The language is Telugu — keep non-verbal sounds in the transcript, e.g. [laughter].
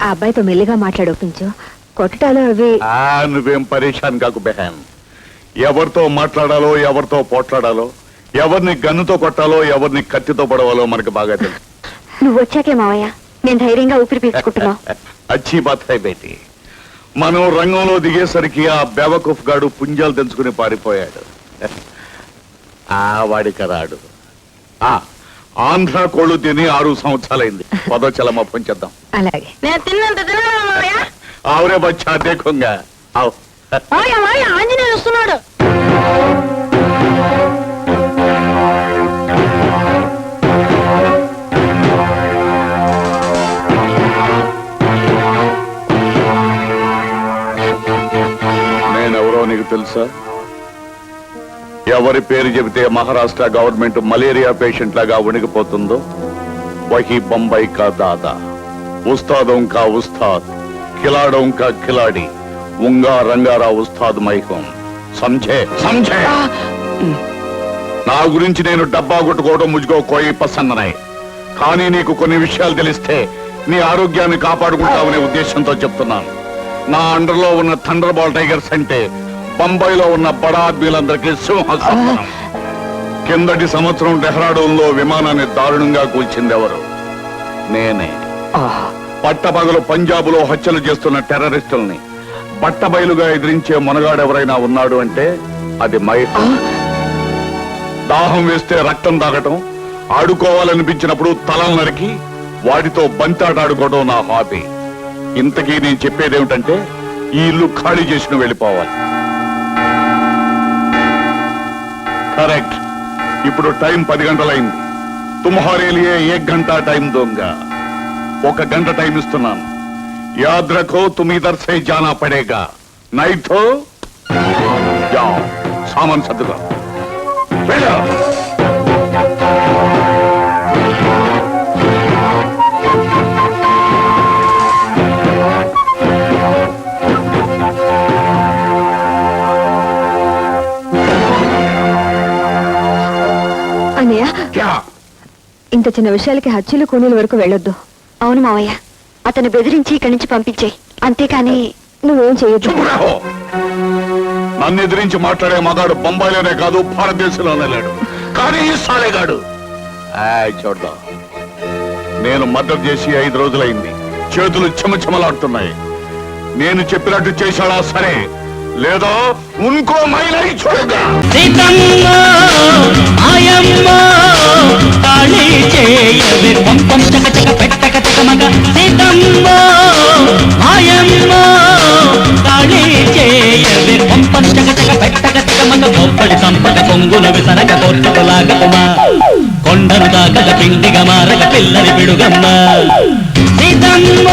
ఆ అబ్బాయితో మెల్లిగా మాట్లాడొప్పించు కొట్టటాలు అవి. ఆ నువ్వేం పరేషాన్ కాకు బెహాన్. ఎవరితో మాట్లాడాలో ఎవరితో పోట్లాడాలో ఎవరిని గన్నుతో కొట్టాలో ఎవరిని కత్తితో పడవాలో మనకు బాగా తెలుసు. [laughs] నువ్వు వచ్చాకే మావయ్య. నేను ధైర్యంగా ఊపిరి పీల్చుకుంటున్నావు. [laughs] అచ్చి బాత్ హై బేటి. మనం రంగంలో దిగేసరికి ఆ బెవకుఫ్ గాడు పుంజాలు తెంచుకుని పారిపోయాడు. [laughs] ఆ వాడిక రాడు. ఆ ఆంధ్ర కోళ్ళు తిని ఆరు సంవత్సరాలైంది. పదో చలమ పొంచేద్దాం అలాగే. నేను తిన్నంత తిన్నాను మావయ్య ఆవురే బచ్చా దేఖంగా. ఆవ్. మావయ్య మావయ్య ఆంజనేయులు వస్తున్నాడు. నేనెవరో నీకు తెలుసా? ఎవరి పేరు చెబితే మహారాష్ట్ర గవర్నమెంట్ మలేరియా పేషెంట్ లాగా వణికిపోతుందో? వహీ బొంబాయి కా దాదా. ఉస్తాదం కా ఉస్తాద్ ఖిలాడం కా ఖిలాడి ఉంగా రంగారా ఉస్తాద్ మైకం సంజే సంజే నా గురించి నేను డబ్బా కొట్టుకోవడం ముజుగో కోయి పసన్ననాయి కానీ నీకు కొన్ని విషయాలు తెలిస్తే నీ ఆరోగ్యాన్ని కాపాడుకుంటావనే ఉద్దేశంతో చెప్తున్నాను. నా అండర్లో ఉన్న థండర్ బాల్ టైగర్స్ అంటే బొంబాయిలో ఉన్న బడా ఆద్మీలందరికీ సింహాసనం కిందటి సంవత్సరం డెహ్రాడూన్లో విమానాన్ని దారుణంగా కూల్చింది ఎవరు నేనే పట్టపగలు పంజాబులో హత్యలు చేస్తున్న టెర్రరిస్టుల్ని బట్టబయలుగా ఎదిరించే మునగాడెవరైనా ఉన్నాడు అంటే అది మైక్ దాహం వేస్తే రక్తం తాగటం ఆడుకోవాలనిపించినప్పుడు తలలు నరికి వాటితో బంతాట ఆడుకోవడం నా హాబీ. ఇంతకీ నేను చెప్పేదేమిటంటే ఈ ఇల్లు ఖాళీ చేసి నువ్వు వెళ్ళిపోవాలి. కరెక్ట్. ఇప్పుడు టైం పది గంటలైంది. తుమ్హారేలియే ఏ గంట టైం దొంగ? ఒక గంట టైం ఇస్తున్నాను. యాద్ రఖో తుమ్ సే జానా పడేగా. నైట్ సామాన్ సర్దుగా. ఇంత చిన్న విషయాలకి హత్యలు కూనీల వరకు వెళ్ళొద్దు. అవును మావయ్య. అతను బెదిరించి ఇక్కడి నుంచి పంపించేయి. అంతేకాని నువ్వేం చేయొద్దు. రహో. నన్ను ఎదిరించి మాట్లాడే మగాడు బొంబాయిలోనే కాదు భారతదేశంలోనే లేడు. కానీ ఈ సాలేగాడు. ఆయ్ చూద్దాం నేను మద్దతు చేసి ఐదు రోజులైంది. చేతులు చెమచెమలాడుతున్నాయి. నేను చెప్పినట్టు చేశాడా సరే. లేదా ఇంకో మైలై చూడగా సీతమ్మ చేయవే పంపం చక పెట్టక చక మగ. సీతమ్మ కాళీ చేయవే పంపం చక పెట్టక చక గొప్పడి సంపద కొంగుల విసరక తోటలాగమ్మా కొండను తాకక పిండిగా మారక పిల్లని పిడుగమ్మా. సీతమ్మ